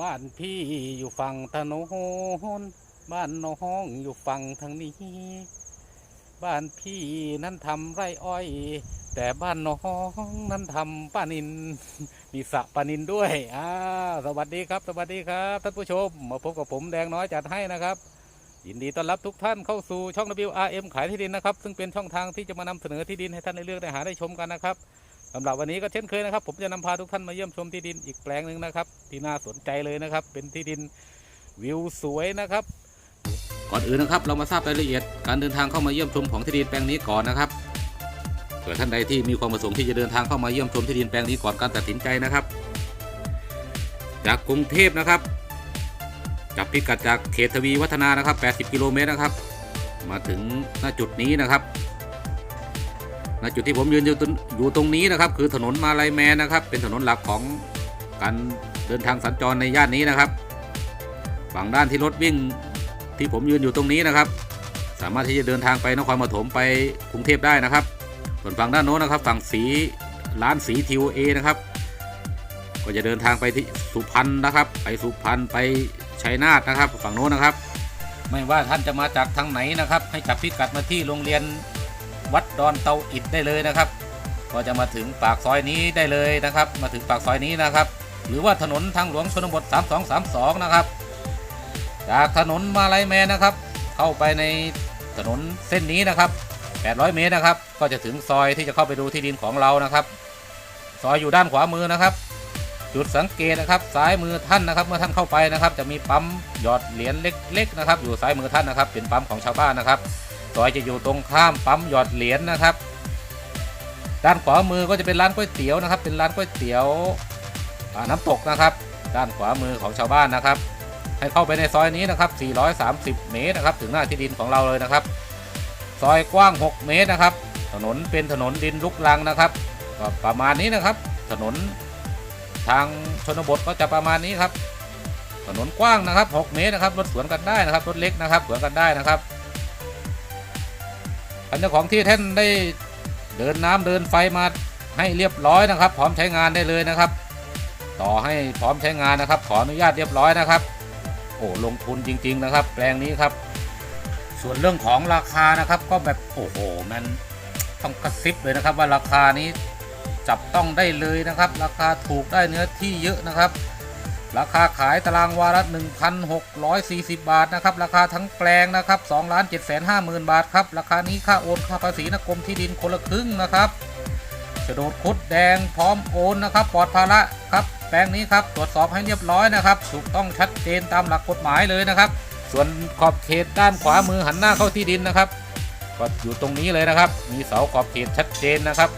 บ้านพี่อยู่ฝั่งถนนบ้านน้องอยู่ฝั่งทางนี้ บ้านพี่นั้นทำไรอ้อย แต่บ้านน้องนั้นทำป้านินมีสะป้านินด้วยอ่าสวัสดีครับ สวัสดีครับท่านผู้ชม มาพบกับผมแดงน้อยจัดให้นะครับ ยินดีต้อนรับทุกท่านเข้าสู่ช่อง WRM ขายที่ดินนะครับ ซึ่งเป็นช่องทางที่จะมานำเสนอที่ดินให้ท่านได้เลือกได้หาได้ชมกันนะครับ สำหรับวันนี้ก็เช่นเคยนะครับ ผมจะนำพาทุกท่านมาเยี่ยมชมที่ดินอีกแปลงหนึ่งนะครับ ที่น่าสนใจเลยนะครับ เป็นที่ดินวิวสวยนะครับ ก่อนอื่นนะครับเรามาทราบรายละเอียดการเดินทางเข้ามาเยี่ยมชมของที่ดินแปลงนี้ก่อนนะครับเผื่อท่านใดที่มีความประสงค์ที่จะเดินทางเข้ามาเยี่ยมชมที่ดินแปลงนี้ก่อนการตัดสินใจนะครับ จากกรุงเทพนะครับจับพิกัดจากเขตทวีวัฒนานะครับ 80 กิโลเมตรนะครับ มาถึงณจุดนี้นะครับ ณจุดที่ผมยืนอยู่ตรงอยู่ตรงนี้นะครับ คือถนนมาลายแมนนะครับ เป็นถนนหลักของการเดินทางสัญจรในย่านนี้นะครับ ฝั่งด้านที่รถวิ่งที่ผมยืนอยู่ตรงนี้นะครับ สามารถที่จะเดินทางไปนครปฐมไปกรุงเทพได้นะครับ ส่วนฝั่งด้านโน้นนะครับ ฝั่งสีร้านสีทีเอนะครับ ก็จะเดินทางไปที่สุพรรณนะครับ ไปสุพรรณไปชัยนาทนะครับ ฝั่งโน้นนะครับ ไม่ว่าท่านจะมาจากทางไหนนะครับ ให้จับพิกัดมาที่โรงเรียน วัดดอนเตาอิดได้เลยนะครับ ก็จะมาถึงปากซอยนี้ได้เลยนะครับ มาถึงปากซอยนี้นะครับ หรือว่าถนนทางหลวงชนบท 3232 นะครับ จากถนนมาลายแมนนะครับ เข้าไปในถนนเส้นนี้นะครับ 800 เมตรนะครับ ก็จะถึงซอยที่จะเข้าไปดูที่ดินของเรานะครับ ซอยอยู่ด้านขวามือนะครับจุดสังเกตนะครับซ้ายมือท่านนะครับ เมื่อท่านเข้าไปนะครับ จะมีปั๊มหยอดเหรียญเล็ก ๆ นะครับ อยู่ซ้ายมือท่านนะครับ เป็นปั๊มของชาวบ้านนะครับ ซอยจะอยู่ตรงข้ามปั๊มหยอดเหรียญนะครับ ด้านขวามือก็จะเป็นร้านก๋วยเตี๋ยวนะครับ เป็นร้านก๋วยเตี๋ยวน้ำตกนะครับ ด้านขวามือของชาวบ้านนะครับ ให้เข้าไปในซอยนี้นะครับ 430 เมตรนะครับ ถึงหน้าที่ดินของเราเลยนะครับ ซอยกว้าง 6 เมตรนะครับ ถนนเป็นถนนดินลุกลังนะครับก็ประมาณนี้นะครับ ถนนทางชนบทก็จะประมาณนี้ครับ ถนนกว้างนะครับ 6 เมตรนะครับ รถสวนกันได้นะครับ รถเล็กนะครับสวนกันได้นะครับ ท่านเจ้าของที่ท่านได้เดินน้ำเดินไฟมาให้เรียบร้อยนะครับ พร้อมใช้งานได้เลยนะครับ ต่อให้พร้อมใช้งานนะครับ ขออนุญาตเรียบร้อยนะครับ โอ้ลงทุนจริง ๆนะครับ แปลงนี้ครับ ส่วนเรื่องของราคานะครับ ก็แบบโอ้โหมันต้องกระซิบเลยนะครับ ว่าราคานี้จับต้องได้เลยนะครับ ราคาถูกได้เนื้อที่เยอะนะครับ ราคาขายตารางวาละ1,640 บาทนะครับ ราคาทั้งแปลงนะครับ2ล้าน7 5 0 0 0 0 บาทครับ ราคานี้ค่าโอนค่าภาษีนกรมที่ดินคนละครึ่งนะครับโฉนดคุดแดงพร้อมโอนนะครับ ปลอดภาระครับ แปลงนี้ครับตรวจสอบให้เรียบร้อยนะครับ ถูกต้องชัดเจนตามหลักกฎหมายเลยนะครับ ส่วนขอบเขตด้านขวามือหันหน้าเข้าที่ดินนะครับ ก็อยู่ตรงนี้เลยนะครับ มีเสาขอบเขตชัดเจนนะครับ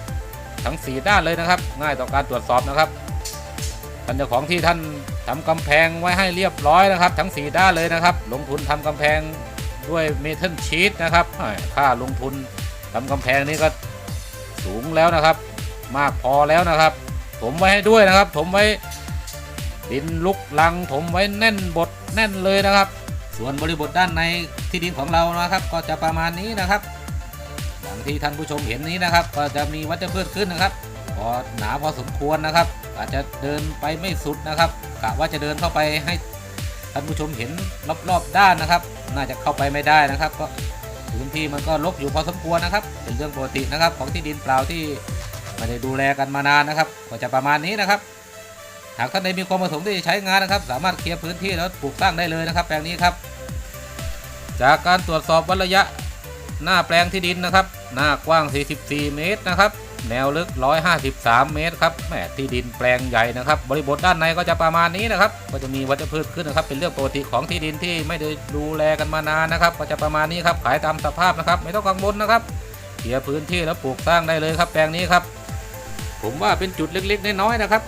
ทั้ง 4 ด้านเลยนะครับ ง่ายต่อการตรวจสอบนะครับท่านเจ้าของที่ท่าน ทำกำแพงไว้ให้เรียบร้อยนะครับ ทั้ง 4 ด้านเลยนะครับ ลงทุนทำกำแพงด้วยเมทัลชีตนะครับค่าลงทุนทำกำแพงนี้ก็สูงแล้วนะครับ มากพอแล้วนะครับ ถมไว้ให้ด้วยนะครับ ถมไว้ดินลุกลังถมไว้แน่นบดแน่นเลยนะครับ ส่วนบริบทด้านในที่ดินของเรานะครับ ก็จะประมาณนี้นะครับอย่างที่ท่านผู้ชมเห็นนี้นะครับ ก็จะมีวัชพืชขึ้นนะครับพอหนาพอสมควรนะครับ อาจจะเดินไปไม่สุดนะครับ กะว่าจะเดินเข้าไปให้ท่านผู้ชมเห็นรอบๆด้านนะครับ น่าจะเข้าไปไม่ได้นะครับ ก็พื้นที่มันก็รกอยู่พอสมควรนะครับ เป็นเรื่องปกตินะครับ ของที่ดินเปล่าที่ไม่ได้ดูแลกันมานานนะครับ ก็จะประมาณนี้นะครับ หากท่านใดมีความประสงค์ที่จะใช้งานนะครับ สามารถเคลียร์พื้นที่แล้วปลูกสร้างได้เลยนะครับแปลงนี้ครับ จากการตรวจสอบวัดระยะหน้าแปลงที่ดินนะครับ หน้ากว้าง 44 เมตรนะครับ แนวลึก 153 เมตรครับแหมที่ดินแปลงใหญ่นะครับ บริบทด้านในก็จะประมาณนี้นะครับ ก็จะมีวัชพืชขึ้นนะครับ เป็นเรื่องปกติของที่ดินที่ไม่ได้ดูแลกันมานานนะครับ ก็จะประมาณนี้ครับ ขายตามสภาพนะครับ ไม่ต้องกังวลนะครับเคลียร์พื้นที่แล้วปลูกสร้างได้เลยครับ แปลงนี้ครับ ผมว่าเป็นจุดเล็กๆ น้อยๆนะครับ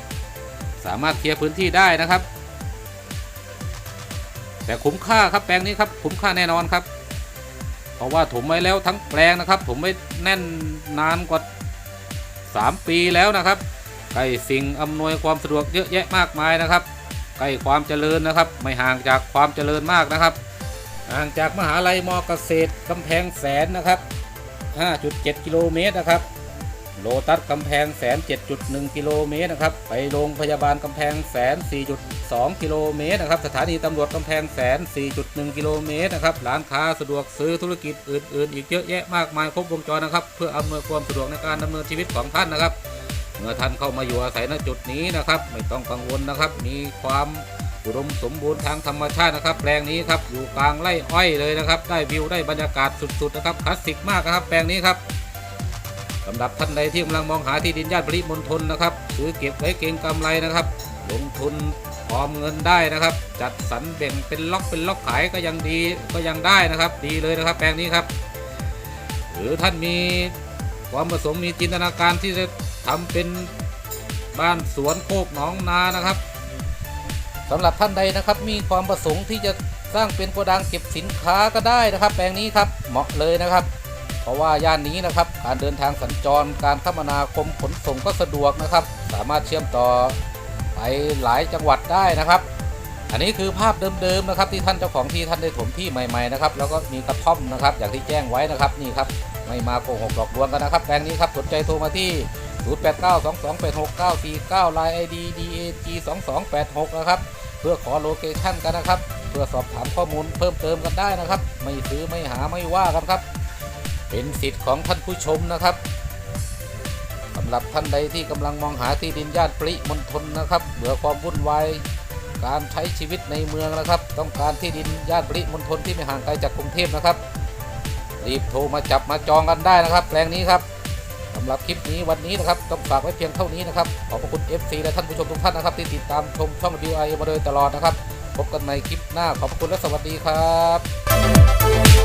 สามารถเคลียร์พื้นที่ได้นะครับ แต่คุ้มค่าครับแปลงนี้ครับคุ้มค่าแน่นอนครับเพราะว่าถมไว้แล้วทั้งแปลงนะครับ ผมไว้แน่นนานกว่า 3 ปีแล้วนะครับใกล้สิ่งอำนวยความสะดวกเยอะแยะมากมายนะครับใกล้ความเจริญนะครับ ไม่ห่างจากความเจริญมากนะครับ ห่างจากมหาลัยมอเกษตรกำแพงแสนนะครับ 5.7 กิโลเมตรนะครับ โลตัสกำแพงแสน7.1 กิโลเมตรนะครับ ไปโรงพยาบาลกำแพงแสน4.2 กิโลเมตรนะครับ สถานีตำรวจกำแพงแสน4.1 กิโลเมตรนะครับ ร้านค้าสะดวกซื้อธุรกิจอื่น ๆ อีกเยอะแยะมากมายครบวงจรนะครับ เพื่ออำนวยความสะดวกในการดำเนินชีวิตของท่านนะครับ เมื่อท่านเข้ามาอยู่อาศัยณจุดนี้นะครับ ไม่ต้องกังวลนะครับ มีความอุดมสมบูรณ์ทางธรรมชาตินะครับแปลงนี้ครับอยู่กลางไร่อ้อยเลยนะครับ ได้วิวได้บรรยากาศสุดๆนะครับคลาสสิกมากนะครับแปลงนี้ครับ สำหรับท่านใดที่กำลังมองหาที่ดินย่านปริมณฑลนะครับซื้อเก็บไว้เก็งกำไรนะครับ ลงทุนออมเงินได้นะครับ จัดสรรแบ่งเป็นล็อกเป็นล็อกขายก็ยังดีก็ยังได้นะครับ ดีเลยนะครับแปลงนี้ครับ หรือท่านมีความประสงค์มีจินตนาการที่จะทำเป็นบ้านสวนโคกหนองนานะครับสำหรับท่านใดนะครับมีความประสงค์ที่จะสร้างเป็นโกดังเก็บสินค้าก็ได้นะครับ แปลงนี้ครับเหมาะเลยนะครับ เพราะว่าย่านนี้นะครับ การเดินทางสัญจรการคมนาคมขนส่งก็สะดวกนะครับ สามารถเชื่อมต่อไปหลายจังหวัดได้นะครับ อันนี้คือภาพเดิมๆนะครับ ที่ท่านเจ้าของที่ท่านได้ถมที่ใหม่ๆนะครับแล้วก็มีกระท่อมนะครับ อย่างที่แจ้งไว้นะครับนี่ครับไม่มาโกหกหลอกลวงกันนะครับแปลงนี้ครับสนใจโทรมาที่ 0892286949 Line ID DAG 2286 นะครับเพื่อขอโลเคชั่นกันนะครับ เพื่อสอบถามข้อมูลเพิ่มเติมกันได้นะครับ ไม่ซื้อไม่หาไม่ว่ากันครับ เป็นสิทธิ์ของท่านผู้ชมนะครับสำหรับท่านใดที่กำลังมองหาที่ดินย่านปริมณฑลนะครับเบื่อความวุ่นวายการใช้ชีวิตในเมืองนะครับ ต้องการที่ดินย่านปริมณฑลที่ไม่ห่างไกลจากกรุงเทพนะครับ รีบโทรมาจับมาจองกันได้นะครับ แปลงนี้ครับสำหรับคลิปนี้วันนี้นะครับต้องฝากไว้เพียงเท่านี้นะครับขอบพระคุณ FC และท่านผู้ชมทุกท่านนะครับ ที่ติดตามชมช่อง DI มาโดยตลอดนะครับ พบกันในคลิปหน้าขอบคุณและสวัสดีครับ